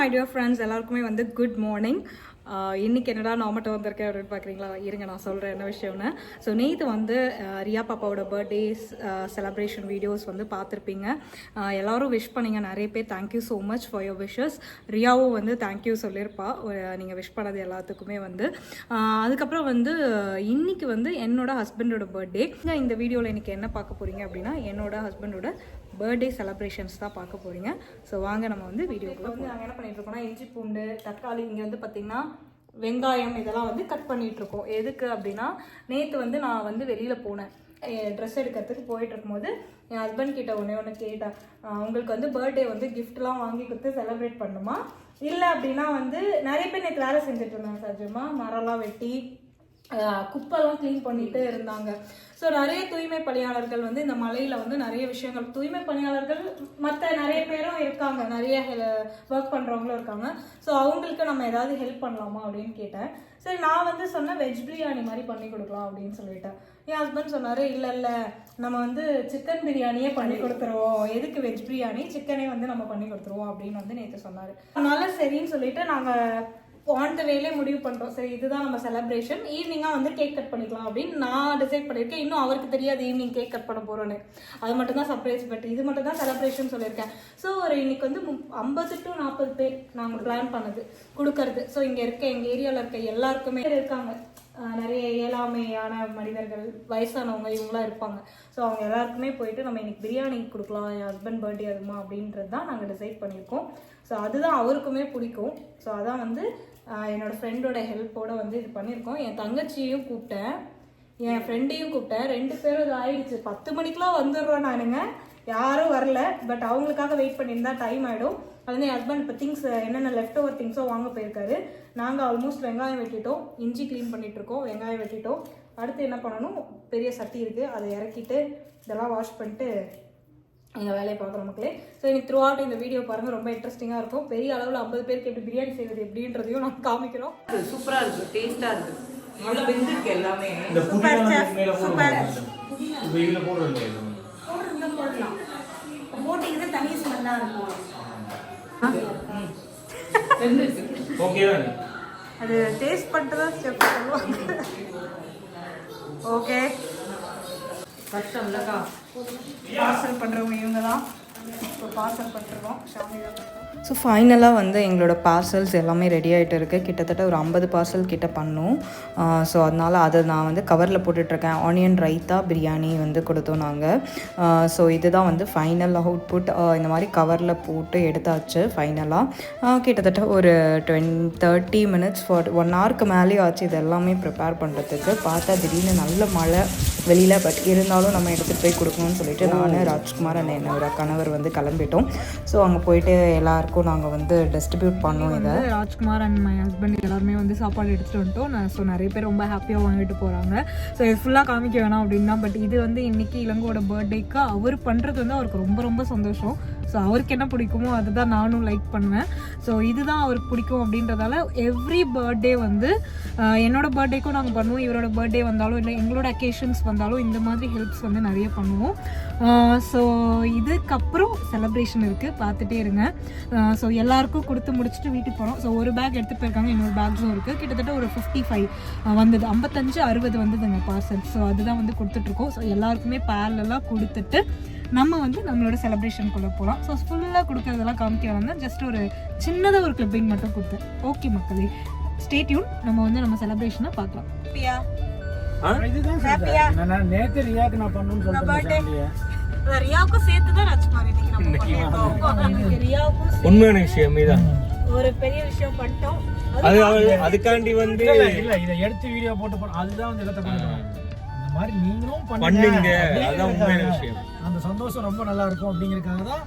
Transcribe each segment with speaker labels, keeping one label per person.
Speaker 1: My dear friends எல்லாருக்குமே வந்து good morning இன்னைக்கு என்னடா நான் மட்டும் வந்திருக்கேன் அப்படின்னு பார்க்குறீங்களா இருங்க நான் சொல்கிறேன் என்ன விஷயம்னு. ஸோ நேற்று வந்து ரியா பாப்பாவோட பர்த்டேஸ் செலப்ரேஷன் வீடியோஸ் வந்து பார்த்துருப்பீங்க. எல்லோரும் எல்லாரும் விஷ் பண்ணீங்க. நிறைய பேர் thank you so much for your wishes ரியாவும் வந்து தேங்க்யூ சொல்லியிருப்பா. நீங்கள் விஷ் பண்ணது எல்லாத்துக்குமே வந்து. அதுக்கப்புறம் வந்து இன்னைக்கு வந்து என்னோட ஹஸ்பண்டோட பர்த்டே இந்த வீடியோவில் இன்றைக்கி என்ன பார்க்க போகிறீங்க அப்படின்னா என்னோட ஹஸ்பண்டோட பர்த்டே செலப்ரேஷன்ஸ் தான் பார்க்க போறீங்க. ஸோ வாங்க நம்ம வந்து வீடியோக்குள்ள வந்து நாங்கள் என்ன பண்ணிட்டு இருக்கோம்னா இஞ்சி பூண்டு தக்காளி இங்கே வந்து பார்த்தீங்கன்னா வெங்காயம் இதெல்லாம் வந்து கட் பண்ணிட்டு இருக்கோம். எதுக்கு அப்படின்னா நேற்று வந்து நான் வந்து வெளியில் போனேன். ட்ரெஸ் எடுக்கிறதுக்கு போயிட்டு இருக்கும்போது என் ஹஸ்பண்ட் கிட்ட ஒன்றே ஒன்று கேட்டேன் அஹ் உங்களுக்கு வந்து பர்த்டே வந்து கிஃப்ட்லாம் வாங்கி கொடுத்து செலிப்ரேட் பண்ணுமா இல்லை அப்படின்னா வந்து நிறைய பேர் நேற்று வேலை செஞ்சுட்டு இருந்தாங்க சஜமா மரம்லாம் வெட்டி குப்பெல்லாம் க்ளீன் பண்ணிகிட்டே இருந்தாங்க. ஸோ நிறைய தூய்மை பணியாளர்கள் வந்து இந்த மலையில் வந்து நிறைய விஷயங்கள் தூய்மை பணியாளர்கள் மற்ற நிறைய பேரும் இருக்காங்க. நிறைய ஒர்க் பண்ணுறவங்களும் இருக்காங்க. ஸோ அவங்களுக்கு நம்ம ஏதாவது ஹெல்ப் பண்ணலாமா அப்படின்னு கேட்டேன். சரி நான் வந்து சொன்னேன் வெஜ் பிரியாணி மாதிரி பண்ணி கொடுக்கலாம் அப்படின்னு சொல்லிட்டேன். என் ஹஸ்பண்ட் சொன்னார் இல்லை இல்லை. நம்ம வந்து சிக்கன் பிரியாணியே பண்ணி கொடுத்துருவோம். எதுக்கு வெஜ் பிரியாணி? சிக்கனே வந்து நம்ம பண்ணி கொடுத்துருவோம். அப்படின்னு வந்து நேற்று சொன்னார். அதனால சரின்னு சொல்லிட்டு நாங்கள் ஆன் த வேலே முடிவு பண்ணுறோம் சரி இதுதான் நம்ம செலப்ரேஷன் ஈவினிங்காக வந்து கேக் கட் பண்ணிக்கலாம் அப்படின்னு நான் டிசைட் பண்ணியிருக்கேன். இன்னும் அவருக்கு தெரியாது ஈவினிங் கேக் கட் பண்ண போகிறோன்னு அது மட்டும் தான் சர்ப்ரைஸ் பட் இது மட்டும் தான் செலப்ரேஷன் சொல்லியிருக்கேன். ஸோ ஒரு இன்னைக்கு வந்து ஐம்பது டு நாற்பது பேர் நாங்கள் பிளான் பண்ணது கொடுக்கறது. ஸோ இங்கே இருக்க எங்கள் ஏரியாவில் இருக்க எல்லாருக்குமே இருக்காங்க. நிறைய இயலாமையான மனிதர்கள் வயசானவங்க இவங்களாம் இருப்பாங்க. ஸோ அவங்க எல்லாருக்குமே போயிட்டு நம்ம இன்னைக்கு பிரியாணி கொடுக்கலாம் என் ஹஸ்பண்ட் பர்த்டே அதுமா அப்படின்றது தான் நாங்கள் டிசைட் பண்ணியிருக்கோம். ஸோ அதுதான் அவருக்குமே பிடிக்கும். ஸோ அதான் வந்து என்னோடய ஃப்ரெண்டோட ஹெல்ப்போடு வந்து இது பண்ணியிருக்கோம். என் தங்கச்சியையும் கூப்பிட்டேன். என் ஃப்ரெண்டையும் கூப்பிட்டேன். ரெண்டு பேரும் இது ஆயிடுச்சு பத்து மணிக்கெலாம் வந்துடுறோம் நானுங்க. யாரும் வரல பட் அவங்களுக்காக வெயிட் பண்ணியிருந்தா டைம் ஆகிடும் அது வந்து என் ஹஸ்பண்ட் இப்போ திங்ஸ் என்னென்ன லெஃப்ட் ஓவர் திங்ஸோ வாங்க போயிருக்காரு. நாங்கள் ஆல்மோஸ்ட் வெங்காயம் வெட்டிட்டோம். இஞ்சி க்ளீன் பண்ணிட்டு இருக்கோம் வெங்காயம் வெட்டிட்டோம். அடுத்து என்ன பண்ணணும்? பெரிய சட்டி இருக்குது அதை இறக்கிட்டு இதெல்லாம் வாஷ் பண்ணிட்டு எங்கள் வேலையை பார்க்குற மக்களே. ஸோ எனக்கு த்ரூ அவுட் இந்த வீடியோ பாருங்கள் ரொம்ப இன்ட்ரெஸ்டிங்காக இருக்கும். பெரிய அளவில் ஐம்பது பேருக்கு எப்படி பிரியாணி செய்வது எப்படின்றதையும் நான் காமிக்கிறோம்.
Speaker 2: சூப்பரா இருக்கு. டேஸ்டா இருக்கு. இவ்வளவு வெந்திருக்கு எல்லாமே.
Speaker 3: இந்த புதினா
Speaker 4: தனி ஸ்மெல்லாக இருக்கும்
Speaker 1: அது டேஸ்ட் பண்ணிட்டு தான் ஸ்டெப் ஓகே
Speaker 2: கஷ்டம் இல்லக்கா
Speaker 1: பார்சல் பண்ணுறவங்க இவங்க தான் இப்போ பார்சல் பண்ணிருக்கோம் ஸோ ஃபைனலாக வந்து எங்களோட பார்சல்ஸ் எல்லாமே ரெடி ஆகிட்டு இருக்குது கிட்டத்தட்ட ஒரு ஐம்பது பார்சல் கிட்ட பண்ணோம். ஸோ அதனால் அதை நான் வந்து கவரில் போட்டுட்ருக்கேன். ஆனியன் ரைத்தா பிரியாணி வந்து கொடுத்தோம் நாங்கள் ஸோ இதுதான் வந்து ஃபைனல் அவுட்புட் இந்த மாதிரி கவரில் போட்டு எடுத்தாச்சு ஃபைனலாக கிட்டத்தட்ட ஒரு twenty thirty minutes for one ஹவருக்கு மேலேயே ஆச்சு. இது எல்லாமே ப்ரிப்பேர் பண்ணுறதுக்கு பார்த்தா திடீர்னு நல்ல மழை வெளியில் பட் இருந்தாலும் நம்ம எடுத்துகிட்டு போய் கொடுக்கணும்னு சொல்லிட்டு நான் ராஜ்குமார் அண்ட் என்னோட கணவர் வந்து கிளம்பிட்டோம். ஸோ அங்கே போயிட்டு எல்லாருக்கும் நாங்கள் வந்து டிஸ்ட்ரிபியூட் பண்ணோம் இதை. ராஜ்குமார் அண்ட் மை ஹஸ்பண்ட் எல்லாருமே வந்து சாப்பாடு எடுத்துகிட்டு வந்துட்டோம். நான் ஸோ நிறைய பேர் ரொம்ப ஹாப்பியாக வாங்கிட்டு போகிறாங்க ஸோ இது ஃபுல்லாக காமிக்க வேணாம் அப்படின்னா பட் இது வந்து இன்னைக்கு இளங்கோட பர்த்டேக்கு அவர் பண்ணுறது வந்து அவருக்கு ரொம்ப ரொம்ப சந்தோஷம். ஸோ அவருக்கு என்ன பிடிக்குமோ அதுதான் நானும் லைக் பண்ணுவேன். ஸோ இதுதான் அவருக்கு பிடிக்கும் அப்படின்றதால எவ்ரி பர்த்டே வந்து என்னோட பர்த்டேக்கும் நாங்கள் பண்ணுவோம். இவரோட பர்த்டே வந்தாலும் இல்லை எங்களோட அக்கேஷன்ஸ் வந்தாலும் இந்த மாதிரி ஹெல்ப்ஸ் வந்து நிறைய பண்ணுவோம். ஸோ இதுக்கப்புறம் செலப்ரேஷன் இருக்குது பார்த்துட்டே இருங்க. ஸோ எல்லாருக்கும் கொடுத்து முடிச்சுட்டு வீட்டுக்கு போகிறோம் ஸோ ஒரு பேக் எடுத்து போயிருக்காங்க இன்னொரு பேக்ஸும் இருக்குது கிட்டத்தட்ட ஒரு ஃபிஃப்டி ஃபைவ் வந்தது. ஐம்பத்தஞ்சு அறுபது வந்ததுங்க பார்சல் ஸோ அதுதான் வந்து கொடுத்துட்ருக்கோம் ஸோ எல்லாருக்குமே பேரலெல்லாம் கொடுத்துட்டு நம்ம வந்து நம்மளோட செலிப்ரேஷனுக்குள்ளே போகலாம் ஸோ ஃபுல்லாக கொடுக்கறதெல்லாம் காமிக்க வந்து ஜஸ்ட் ஒரு சின்னதாக ஒரு கிளிப்பிங் மட்டும் கொடுத்தேன் ஓகே மக்களே ஸ்டேட்யூன் நம்ம வந்து நம்ம செலிப்ரேஷனை பார்க்கலாம். ஹாப்பியா ஹாப்பியா
Speaker 5: நான் நேத்து ரியாக்கு நான் பண்ணணும்னு சொல்லிட்டு
Speaker 1: ரியாவுக்கும் சேர்த்து தான் ராஜ்குமார் இன்னைக்கு ரியாவுக்கும்
Speaker 3: உண்மையான விஷயம்
Speaker 1: ஒரு பெரிய விஷயம் பண்ணிட்டோம்.
Speaker 3: அது அதுக்காண்டி வந்து
Speaker 5: இல்ல இதை எடுத்து வீடியோ போட்டு போறோம் அதுதான் வந்து இடத்த பண்ணுறோம் இந்த மாதிரி நீங்களும்
Speaker 3: பண்ணுங்க.
Speaker 5: பண்ணுங்க.
Speaker 3: அதான் உண்மையான
Speaker 5: அப்படிங்கிறதுக்காக.
Speaker 3: விஷயம்.
Speaker 5: அந்த சந்தோஷம் ரொம்ப நல்லா இருக்கும் அப்படிங்கறதுக்காக தான்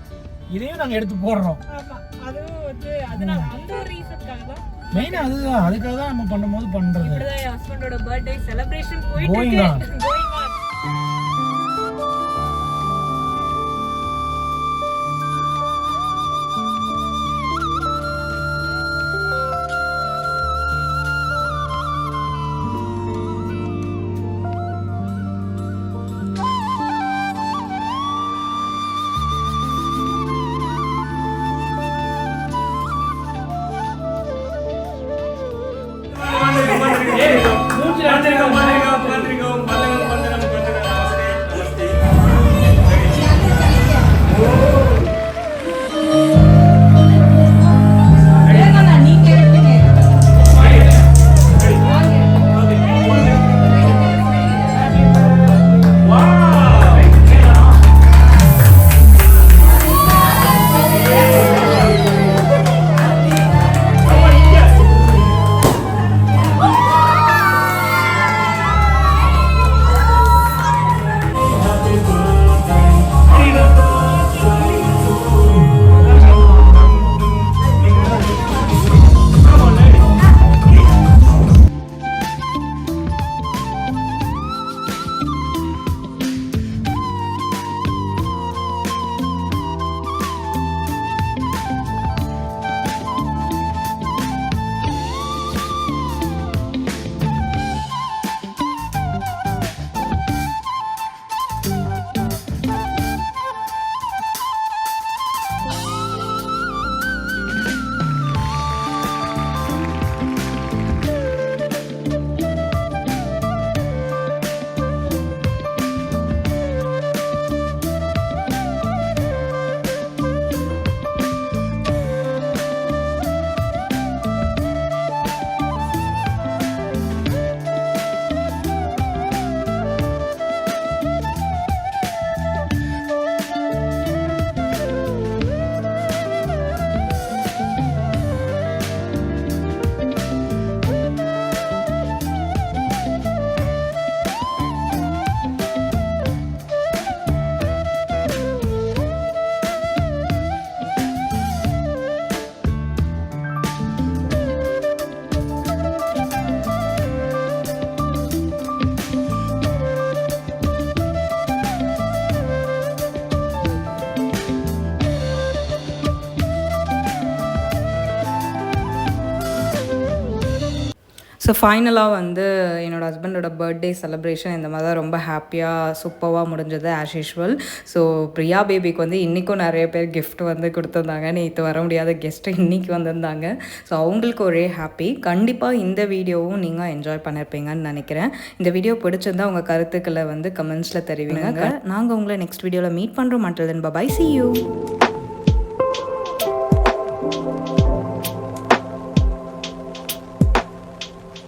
Speaker 5: இதையும் நாங்க எடுத்து போடுறோம்.
Speaker 1: ஆமா. அதுவும் வந்து அதனால அந்த ஒரு ரீசனுக்காக தான்.
Speaker 5: மெயினா அதுதான். அதுக்காக தான் நம்ம பண்ணும்போது பண்றது.
Speaker 1: ஹஸ்பண்டோட பர்த்டே செலிப்ரேஷன் போயிட்டு
Speaker 6: ஃபைனலாக வந்து என்னோட ஹஸ்பண்டோட பர்த்டே செலிப்ரேஷன் இந்த மாதிரி தான் ரொம்ப ஹாப்பியாக சூப்பராக முடிஞ்சது ஆஸ் யூஷுவல் ஸோ பிரியா பேபிக்கு வந்து இன்றைக்கும் நிறைய பேர் gift வந்து கொடுத்துருந்தாங்க. நேற்று வர முடியாத கெஸ்ட்டு இன்றைக்கி வந்திருந்தாங்க. ஸோ அவங்களுக்கு ஒரே ஹாப்பி கண்டிப்பாக இந்த வீடியோவும் நீங்கள் என்ஜாய் பண்ணியிருப்பீங்கன்னு நினைக்கிறேன். இந்த வீடியோ பிடிச்சிருந்தா உங்கள் கருத்துக்களை வந்து கமெண்ட்ஸில் தெரிவிங்க. நாங்கள் உங்களை நெக்ஸ்ட் வீடியோவில் மீட் பண்ணுறோம் மட்டும் பை சி யூ